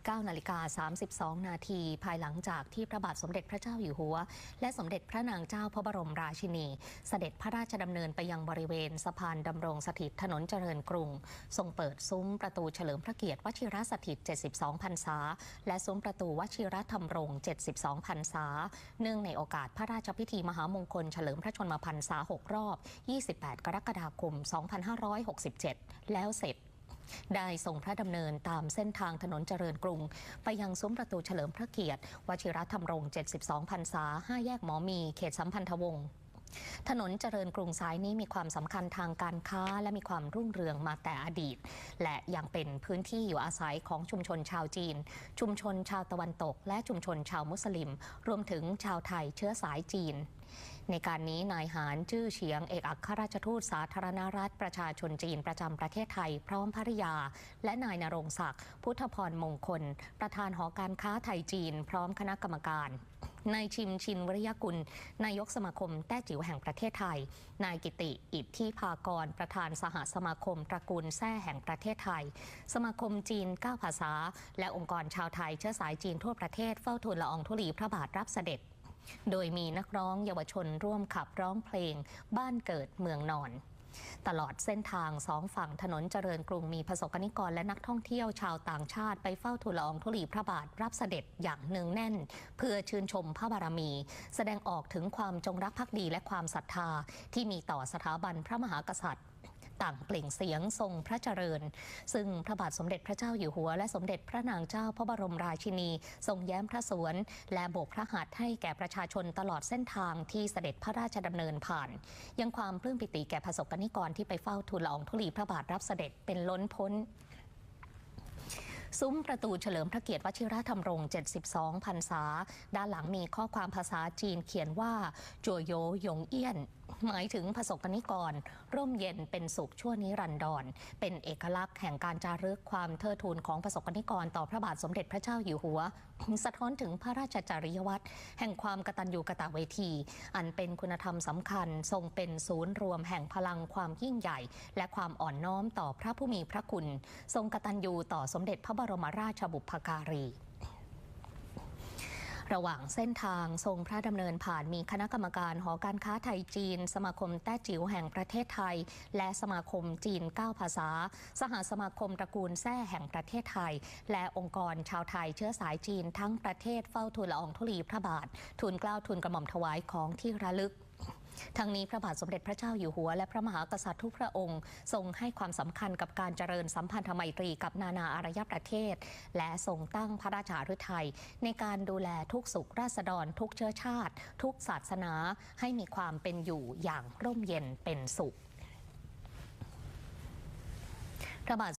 19นาฬิกา32 นาที ภายหลังจากที่พระบาทสมเด็จพระเจ้าอยู่หัว และสมเด็จพระนางเจ้าพระบรมราชินี เสด็จพระราชดำเนินไปยังบริเวณสะพานดำรงสถิตถนนเจริญกรุง ทรงเปิดซุ้มประตูเฉลิมพระเกียรติวชิรสถิต 72 พรรษา และซุ้มประตูวชิรธรรมรง 72 พรรษา เนื่องในโอกาสพระราชพิธีมหามงคลเฉลิมพระชนมพรรษา 6 รอบ 28 กรกฎาคม 2567 แล้วเสร็จ ได้ทรงพระดำเนินตามเส้นทางถนนเจริญกรุง ไปยังซุ้มประตูเฉลิมพระเกียรติวชิรธรรมรง 72พรรษา 5 แยกหมอมี เขตสัมพันธวงศ์ถนนเจริญกรุงสายนี้มีความสำคัญทางการค้า และมีความรุ่งเรืองมาแต่อดีต และยังเป็นพื้นที่อยู่อาศัยของชุมชนชาวจีน ชุมชนชาวตะวันตก และชุมชนชาวมุสลิม รวมถึงชาวไทยเชื้อสายจีน ในการนี้นายหานจื้อเฉียงเอกอัครราชทูตสาธารณรัฐประชาชนจีนประจำประเทศไทย พร้อมภริยา และนายนรงศักดิ์พุทธพรมงคล ประธานหอการค้าไทยจีน พร้อมคณะกรรมการนายชิมชินวริยกุล นายกสมาคมแต้จิ๋วแห่งประเทศไทย นายกิติ อิทธิภากร ประธานสหสมาคมตระกูลแท้แห่งประเทศไทย สมาคมจีน 9 ภาษา และองค์กรชาวไทยเชื้อสายจีนทั่วประเทศเฝ้าทูลละอองธุลีพระบาทรับเสด็จ โดยมีนักร้องเยาวชนร่วมขับร้องเพลง บ้านเกิดเมืองนอน ตลอดเส้นทางสองฝั่งถนนเจริญกรุงมีประสบกนิกรและนักท่องเที่ยวชาวต่างชาติไปเฝ้าทูลละอองธุลีพระบาทรับเสด็จอย่างเนืองแน่น เพื่อชื่นชมพระบารมี แสดงออกถึงความจงรักภักดีและความศรัทธาที่มีต่อสถาบันพระมหากษัตริย์ ต่างเปล่งเสียงทรงพระเจริญ ซึ่งพระบาทสมเด็จพระเจ้าอยู่หัว และสมเด็จพระนางเจ้าพระบรมราชินี ทรงแย้มพระสวน และโบกพระหัตถ์ให้แก่ประชาชนตลอดเส้นทางที่เสด็จพระราชดำเนินผ่าน ยังความปลื้มปิติแก่ประสบกนิกรที่ไปเฝ้าทูลละอองธุลีพระบาทรับเสด็จเป็นล้นพ้น ซุ้มประตูเฉลิมพระเกียรติวชิรธรรมรง 72 พรรษา ด้านหลังมีข้อความภาษาจีนเขียนว่าจัวโยหยงเอี้ยน หมายถึงประสบกนิกร ร่มเย็นเป็นสุขชั่วนิรันดร เป็นเอกลักษณ์แห่งการจารึกความเทิดทูนของประสบกนิกรต่อพระบาทสมเด็จพระเจ้าอยู่หัว สะท้อนถึงพระราชจริยวัตรแห่งความกตัญญูกตเวที อันเป็นคุณธรรมสำคัญทรงเป็นศูนย์รวมแห่งพลังความยิ่งใหญ่ และความอ่อนน้อมต่อพระผู้มีพระคุณ ทรงกตัญญูต่อสมเด็จพระบรมราชบุพการี ระหว่างเส้นทางทรงพระดำเนินผ่านมีคณะกรรมการหอการค้าไทยจีน สมาคมแต้จิ๋วแห่งประเทศไทย และสมาคมจีน 9 ภาษา สหสมาคมตระกูลแท้แห่งประเทศไทย และองค์กรชาวไทยเชื้อสายจีนทั้งประเทศเฝ้าทูลละอองธุลีพระบาท ทูลเกล้าทูลกระหม่อมถวายของที่ระลึก ทั้งนี้พระบาทสมเด็จพระเจ้าอยู่หัว และพระมหากษัตริย์ทุกพระองค์ ทรงให้ความสำคัญกับการเจริญสัมพันธไมตรีกับนานาอารยประเทศ และทรงตั้งพระราชาฤทัยในการดูแลทุกสุขราษฎร ทุกเชื้อชาติ ทุกศาสนา ให้มีความเป็นอยู่อย่างร่มเย็นเป็นสุขพระบาท